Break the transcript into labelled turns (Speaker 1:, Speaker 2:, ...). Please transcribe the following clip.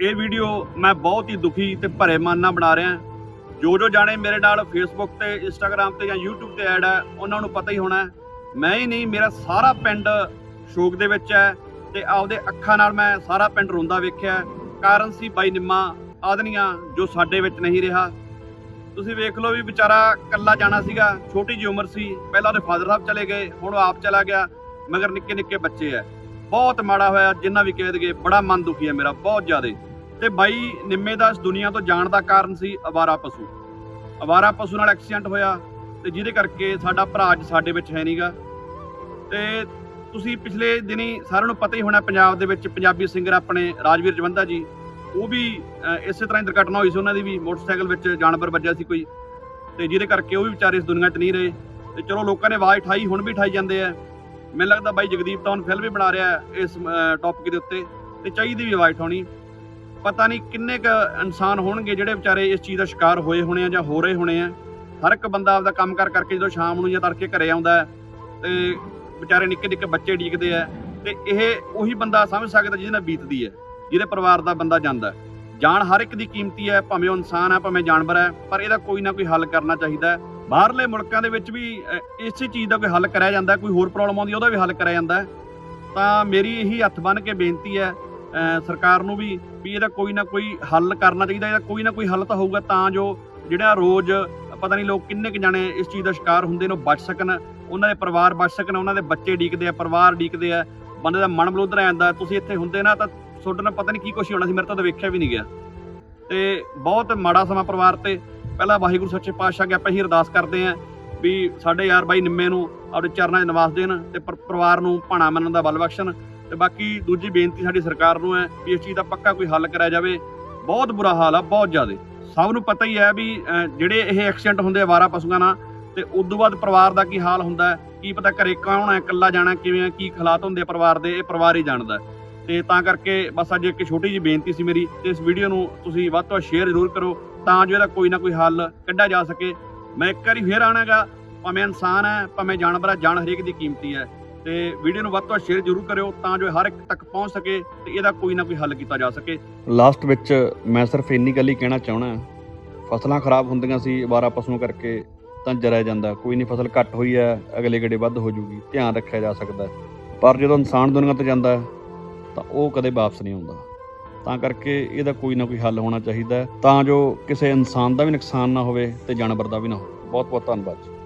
Speaker 1: ਇਹ ਵੀਡੀਓ ਮੈਂ ਬਹੁਤ ਹੀ ਦੁਖੀ ਤੇ ਭਰੇ ਮਨ ਨਾਲ ਬਣਾ ਰਿਹਾ। ਜੋ ਜੋ ਜਾਣੇ ਮੇਰੇ ਨਾਲ ਫੇਸਬੁੱਕ ਤੇ ਇੰਸਟਾਗ੍ਰam ਤੇ ਜਾਂ YouTube ਤੇ ਐਡ ਹੈ, ਉਹਨਾਂ ਨੂੰ ਪਤਾ ਹੀ ਹੋਣਾ ਮੈਂ ਹੀ ਨਹੀਂ, ਮੇਰਾ ਸਾਰਾ ਪਿੰਡ ਸ਼ੋਕ ਦੇ ਵਿੱਚ ਹੈ ਤੇ ਆਪਦੇ ਅੱਖਾਂ ਨਾਲ ਮੈਂ ਸਾਰਾ ਪਿੰਡ ਰੋਂਦਾ ਵੇਖਿਆ ਕਾਰਨ ਸੀ ਬਾਈ ਨਿੰਮਾ ਆਦਨੀਆਂ ਜੋ ਸਾਡੇ ਵਿੱਚ ਨਹੀਂ ਰਿਹਾ। ਤੁਸੀਂ ਵੇਖ ਲਓ ਵੀ ਵਿਚਾਰਾ ਕੱਲਾ ਜਾਣਾ ਸੀਗਾ, ਛੋਟੀ ਜੀ ਉਮਰ ਸੀ। ਪਹਿਲਾਂ ਉਹਦੇ ਫਾਦਰ ਸਾਹਿਬ ਚਲੇ ਗਏ, ਹੁਣ ਉਹ ਆਪ ਚਲਾ ਗਿਆ, ਮਗਰ ਨਿੱਕੇ ਨਿੱਕੇ ਬੱਚੇ ਐ ਬਹੁਤ ਮਾੜਾ ਹੋਇਆ, ਜਿੰਨਾ ਵੀ ਕਹਿ ਦਈਏ, ਬੜਾ ਮਨ ਦੁਖੀ ਹੈ ਮੇਰਾ, ਬਹੁਤ ਜ਼ਿਆਦਾ। ਤੇ ਬਾਈ ਨਿੰਮੇ ਦਾ ਇਸ ਦੁਨੀਆ ਤੋਂ ਜਾਣ ਦਾ ਕਾਰਨ ਸੀ ਅਵਾਰਾ ਪਸ਼ੂ। ਅਵਾਰਾ ਪਸ਼ੂ ਨਾਲ ਐਕਸੀਡੈਂਟ ਹੋਇਆ ਤੇ ਜਿਹਦੇ ਕਰਕੇ ਸਾਡਾ ਭਰਾ ਅੱਜ ਸਾਡੇ ਵਿੱਚ ਹੈ ਨਹੀਂਗਾ ਤੇ ਤੁਸੀਂ ਪਿਛਲੇ ਦਿਨੀ ਸਾਰਿਆਂ ਨੂੰ ਪਤਾ ਹੀ ਹੋਣਾ ਪੰਜਾਬ ਦੇ ਵਿੱਚ ਪੰਜਾਬੀ ਸਿੰਗਰ ਆਪਣੇ ਰਾਜਵੀਰ ਜਵੰਦਾ ਜੀ, ਉਹ ਵੀ ਇਸੇ ਤਰ੍ਹਾਂ ਹੀ ਦੁਰਘਟਨਾ ਹੋਈ ਸੀ ਉਹਨਾਂ ਦੀ ਵੀ, ਮੋਟਰਸਾਈਕਲ ਵਿੱਚ ਜਾਨਵਰ ਵੱਜਿਆ ਸੀ ਕੋਈ। ਤੇ ਜਿਹਦੇ ਕਰਕੇ ਉਹ ਵੀ ਵਿਚਾਰੇ ਇਸ ਦੁਨੀਆ 'ਚ ਨਹੀਂ ਰਹੇ। ਤੇ ਚਲੋ ਲੋਕਾਂ ਨੇ ਆਵਾਜ਼ ਉਠਾਈ, ਹੁਣ ਵੀ ਉਠਾਈ ਜਾਂਦੇ ਆ। ਮੈਨੂੰ ਲੱਗਦਾ ਬਾਈ ਜਗਦੀਪ ਤਾਂ ਫਿਲਮ ਵੀ ਬਣਾ ਰਿਹਾ ਇਸ ਟੌਪਿਕ ਦੇ ਉੱਤੇ। ਤੇ ਚਾਹੀਦੀ ਵੀ ਆਵਾਜ਼ ਉਠਾਉਣੀ। ਪਤਾ ਨਹੀਂ ਕਿੰਨੇ ਕ ਇਨਸਾਨ ਹੋਣਗੇ ਜਿਹੜੇ ਵਿਚਾਰੇ ਇਸ ਚੀਜ਼ ਦਾ ਸ਼ਿਕਾਰ ਹੋਏ ਹੋਣੇ ਆ ਜਾਂ ਹੋ ਰਹੇ ਹੋਣੇ ਆ। ਹਰ ਇੱਕ ਬੰਦਾ ਆਪਦਾ ਕੰਮ ਕਰ ਕਰਕੇ ਜਦੋਂ ਸ਼ਾਮ ਨੂੰ ਜਾਂ ਤੜਕੇ ਘਰੇ ਆਉਂਦਾ ਹੈ ਤੇ ਵਿਚਾਰੇ ਨਿੱਕੇ ਨਿੱਕੇ ਬੱਚੇ ਡੀਕਦੇ ਆ ਤੇ ਇਹ ਉਹੀ ਬੰਦਾ ਸਮਝ ਸਕਦਾ ਜਿਹਦੇ ਨਾਲ ਬੀਤਦੀ ਹੈ ਜਿਹਦੇ ਪਰਿਵਾਰ ਦਾ ਬੰਦਾ ਜਾਂਦਾ ਹੈ। ਜਾਨ ਹਰ ਇੱਕ ਦੀ ਕੀਮਤੀ ਹੈ ਭਾਵੇਂ ਉਹ ਇਨਸਾਨ ਹੈ ਭਾਵੇਂ ਜਾਨਵਰ ਹੈ ਪਰ ਇਹਦਾ ਕੋਈ ਨਾ ਕੋਈ ਹੱਲ ਕਰਨਾ ਚਾਹੀਦਾ ਬਾਹਰਲੇ ਮੁਲਕਾਂ ਦੇ ਵਿੱਚ ਵੀ ਅ, ਇਸੇ ਚੀਜ਼ ਦਾ ਕੋਈ ਹੱਲ ਕਰਿਆ ਜਾਂਦਾ ਕੋਈ ਹੋਰ ਪ੍ਰੋਬਲਮ ਆਉਂਦੀ ਉਹਦਾ ਵੀ ਹੱਲ ਕਰਿਆ ਜਾਂਦਾ ਤਾਂ ਮੇਰੀ ਇਹੀ ਹੱਥ ਬੰਨ ਕੇ ਬੇਨਤੀ ਹੈ ਸਰਕਾਰ ਨੂੰ ਵੀ ਵੀ ਇਹਦਾ ਕੋਈ ਨਾ ਕੋਈ ਹੱਲ ਕਰਨਾ ਚਾਹੀਦਾ, ਇਹਦਾ ਕੋਈ ਨਾ ਕੋਈ ਹੱਲ ਤਾਂ ਹੋਊਗਾ ਤਾਂ ਜੋ ਜਿਹੜਾ ਰੋਜ਼ ਪਤਾ ਨਹੀਂ ਲੋਕ ਕਿੰਨੇ ਕੁ ਜਾਣੇ ਇਸ ਚੀਜ਼ ਦਾ ਸ਼ਿਕਾਰ ਹੁੰਦੇ ਨੇ, ਉਹ ਬਚ ਸਕਣ, ਉਹਨਾਂ ਦੇ ਪਰਿਵਾਰ ਬਚ ਸਕਣ, ਉਹਨਾਂ ਦੇ ਬੱਚੇ ਡੀਕਦੇ ਆ, ਪਰਿਵਾਰ ਡੀਕਦੇ ਆ, ਬੰਦੇ ਦਾ ਮਨ ਬਲੋਦਰ ਆ ਜਾਂਦਾ। ਤੁਸੀਂ ਇੱਥੇ ਹੁੰਦੇ ਨਾ ਤਾਂ ਤੁਹਾਡੇ ਨਾਲ ਪਤਾ ਨਹੀਂ ਕੀ ਕੁਛ ਹੋਣਾ ਸੀ, ਮੇਰੇ ਤੋਂ ਤਾਂ ਵੇਖਿਆ ਵੀ ਨਹੀਂ ਗਿਆ। ਤੇ ਬਹੁਤ ਮਾੜਾ ਸਮਾਂ ਪਰਿਵਾਰ ਤੇ। ਪਹਿਲਾਂ ਵਾਹਿਗੁਰੂ ਸੱਚੇ ਪਾਤਸ਼ਾਹ ਅੱਗੇ ਆਪਾਂ ਹੀ ਅਰਦਾਸ ਕਰਦੇ ਆਂ ਵੀ ਸਾਡੇ ਯਾਰ ਬਾਈ ਨਿੰਮੇ ਨੂੰ ਆਪਣੇ ਚਰਨਾਂ 'ਚ ਨਿਵਾਸ ਦੇਣ ਤੇ ਪਰਿਵਾਰ ਨੂੰ ਭਾਣਾ ਮੰਨਣ ਦਾ ਬਲ ਬਖਸ਼ਣ। ਤੇ ਬਾਕੀ ਦੂਜੀ ਬੇਨਤੀ ਸਾਡੀ ਸਰਕਾਰ ਨੂੰ ਹੈ ਵੀ ਇਸ ਚੀਜ਼ ਦਾ ਪੱਕਾ ਕੋਈ ਹੱਲ ਕਰਿਆ ਜਾਵੇ। ਬਹੁਤ ਬੁਰਾ ਹਾਲ ਆ, ਬਹੁਤ ਜ਼ਿਆਦਾ। ਸਭ ਨੂੰ ਪਤਾ ਹੀ ਹੈ ਵੀ ਜਿਹੜੇ ਇਹ ਐਕਸੀਡੈਂਟ ਹੁੰਦੇ ਆ ਆਵਾਰਾ ਪਸ਼ੂਆਂ ਨਾਲ, ਤੇ ਉਸ ਤੋਂ ਬਾਅਦ ਪਰਿਵਾਰ ਦਾ ਕੀ ਹਾਲ ਹੁੰਦਾ ਕੀ ਪਤਾ ਘਰੇ ਕੌਣ ਹੈ, ਇਕੱਲਾ ਜਾਣਾ ਕਿਵੇਂ ਕੀ ਹਾਲਾਤ ਹੁੰਦੇ ਆ ਪਰਿਵਾਰ ਦੇ, ਇਹ ਪਰਿਵਾਰ ਹੀ ਜਾਣਦਾ ਹੈ। ਤੇ ਤਾਂ ਕਰਕੇ ਬਸ ਅੱਜ ਇੱਕ ਛੋਟੀ ਜਿਹੀ ਬੇਨਤੀ ਸੀ ਮੇਰੀ, ਤੇ ਇਸ ਵੀਡੀਓ ਨੂੰ ਤੁਸੀਂ ਵੱਧ ਤੋਂ ਵੱਧ ਸ਼ੇਅਰ ਜ਼ਰੂਰ ਕਰੋ, ਤਾਂ ਜੋ ਇਹਦਾ ਕੋਈ ਨਾ ਕੋਈ ਹੱਲ ਕੱਢਿਆ ਜਾ ਸਕੇ। ਮੈਂ ਇੱਕ ਵਾਰੀ ਫੇਰ ਆਣਾਗਾ ਭਾਵੇਂ ਇਨਸਾਨ ਹੈ, ਭਾਵੇਂ ਜਾਨਵਰ ਹੈ, ਜਾਨ ਹਰੇਕ ਦੀ ਕੀਮਤੀ ਹੈ। ਤੇ ਵੀਡੀਓ ਨੂੰ ਵੱਧ ਤੋਂ ਵੱਧ ਸ਼ੇਅਰ ਜ਼ਰੂਰ ਕਰਿਓ ਤਾਂ ਜੋ ਹਰ ਇੱਕ ਤੱਕ ਪਹੁੰਚ ਸਕੇ ਤੇ ਇਹਦਾ ਕੋਈ ਨਾ ਕੋਈ ਹੱਲ ਕੀਤਾ ਜਾ ਸਕੇ। ਲਾਸਟ ਵਿੱਚ ਮੈਂ ਸਿਰਫ ਇੰਨੀ ਗੱਲ ਹੀ ਕਹਿਣਾ ਚਾਹਣਾ ਫਸਲਾਂ ਖਰਾਬ ਹੁੰਦੀਆਂ ਸੀ ਅਵਾਰਾ ਪਸ਼ੂਆਂ ਕਰਕੇ ਤਾਂ ਜਰਿਆ ਜਾਂਦਾ। ਕੋਈ ਨਹੀਂ ਫਸਲ ਘੱਟ ਹੋਈ ਹੈ, ਅਗਲੇ ਗੇੜੇ ਵੱਧ ਹੋ ਜੂਗੀ, ਧਿਆਨ ਰੱਖਿਆ ਜਾ ਸਕਦਾ ਪਰ ਜਦੋਂ ਇਨਸਾਨ ਦੁਨੀਆ ਤੇ ਜਾਂਦਾ ਤਾਂ ਉਹ ਕਦੇ ਵਾਪਸ ਨਹੀਂ ਆਉਂਦਾ। ਤਾਂ ਕਰਕੇ ਇਹਦਾ ਕੋਈ ਨਾ ਕੋਈ ਹੱਲ ਹੋਣਾ ਚਾਹੀਦਾ ਤਾਂ ਜੋ ਕਿਸੇ ਇਨਸਾਨ ਦਾ ਵੀ ਨੁਕਸਾਨ ਨਾ ਹੋਵੇ ਤੇ ਜਾਨਵਰ ਦਾ ਵੀ ਨਾ ਹੋਵੇ। ਬਹੁਤ ਬਹੁਤ ਧੰਨਵਾਦ ਜੀ।